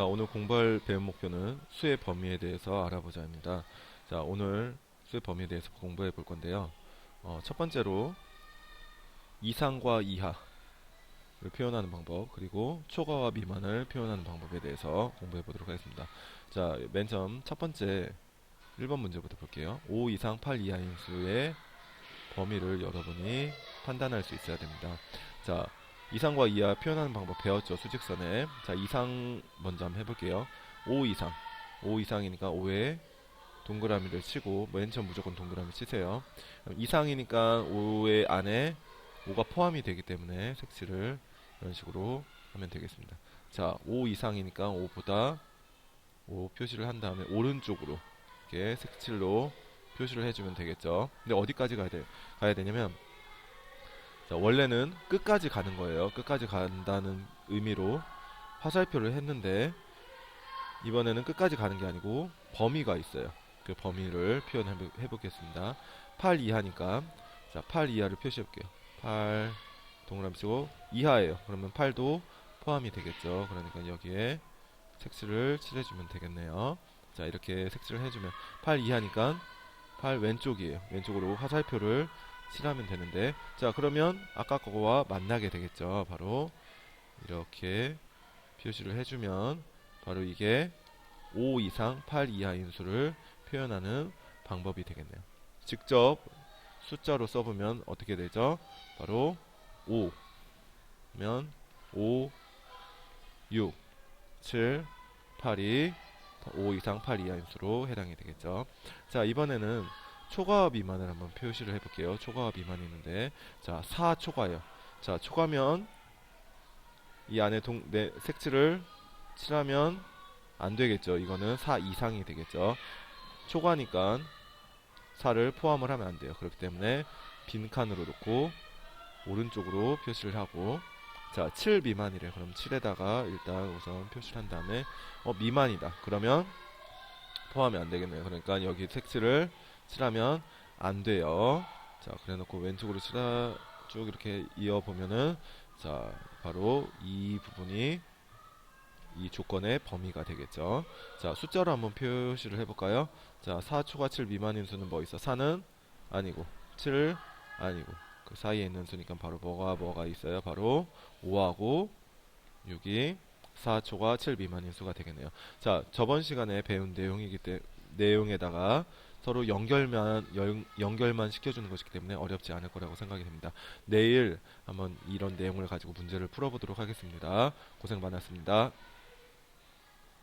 자, 오늘 공부할 배운 목표는 수의 범위에 대해서 알아보자 입니다. 자, 오늘 수의 범위에 대해서 공부해 볼 건데요. 어, 첫 번째로 이상과 이하를 표현하는 방법, 그리고 초과와 미만을 표현하는 방법에 대해서 공부해 보도록 하겠습니다. 자, 맨 처음 첫 번째 1번 문제부터 볼게요. 5 이상 8 이하인 수의 범위를 여러분이 판단할 수 있어야 됩니다. 자, 이상과 이하 표현하는 방법 배웠죠 수직선에. 자 이상 먼저 한번 해볼게요. 5 이상. 5 이상이니까 5에 동그라미를 치고 맨 처음 무조건 동그라미 치세요. 이상이니까 5의 안에 5가 포함이 되기 때문에 색칠을 이런 식으로 하면 되겠습니다. 자5 이상이니까 5보다 5 표시를 한 다음에 오른쪽으로 이렇게 색칠로 표시를 해주면 되겠죠. 근데 어디까지 가야, 돼, 가야 되냐면 자, 원래는 끝까지 가는 거예요. 끝까지 간다는 의미로 화살표를 했는데 이번에는 끝까지 가는 게 아니고 범위가 있어요. 그 범위를 표현해 보겠습니다. 8 이하니까 자, 8 이하를 표시해 볼게요. 8 동그라미 치고 이하예요. 그러면 8도 포함이 되겠죠. 그러니까 여기에 색칠을 칠해주면 되겠네요. 자, 이렇게 색칠을 해주면 8 이하니까 8 왼쪽이에요. 왼쪽으로 화살표를 칠하면 되는데. 자 그러면 아까 거와 만나게 되겠죠. 바로 이렇게 표시를 해주면 바로 이게 5 이상 8 이하 인 수를 표현하는 방법이 되겠네요. 직접 숫자로 써보면 어떻게 되죠? 바로 5 면 5 6 7 8이 5 이상 8 이하 인 수로 해당이 되겠죠. 자 이번에는 초과 미만을 한번 표시를 해볼게요. 초과와 미만이 있는데 자 4초과예요. 자 초과면 이 안에 동, 네, 색칠을 칠하면 안 되겠죠. 이거는 4 이상이 되겠죠. 초과니까 4를 포함을 하면 안 돼요. 그렇기 때문에 빈 칸으로 놓고 오른쪽으로 표시를 하고 자, 7 미만이래. 그럼 7에다가 일단 우선 표시를 한 다음에 어, 미만이다. 그러면 포함이 안 되겠네요. 그러니까 여기 색칠을 칠하면 안 돼요. 자, 그래 놓고 왼쪽으로 칠하 쭉 이렇게 이어 보면은 자, 바로 이 부분이 이 조건의 범위가 되겠죠. 자, 숫자로 한번 표시를 해 볼까요? 자, 4초가 7 미만인 수는 뭐 있어? 4는 아니고 7 아니고 그 사이에 있는 수니까 바로 뭐가 뭐가 있어요? 바로 5하고 6이 4초가 7 미만인 수가 되겠네요. 자, 저번 시간에 배운 내용이기 때문에 내용에다가 서로 연결만 연, 연결만 시켜주는 것이기 때문에 어렵지 않을 거라고 생각이 됩니다. 내일 한번 이런 내용을 가지고 문제를 풀어보도록 하겠습니다. 고생 많았습니다.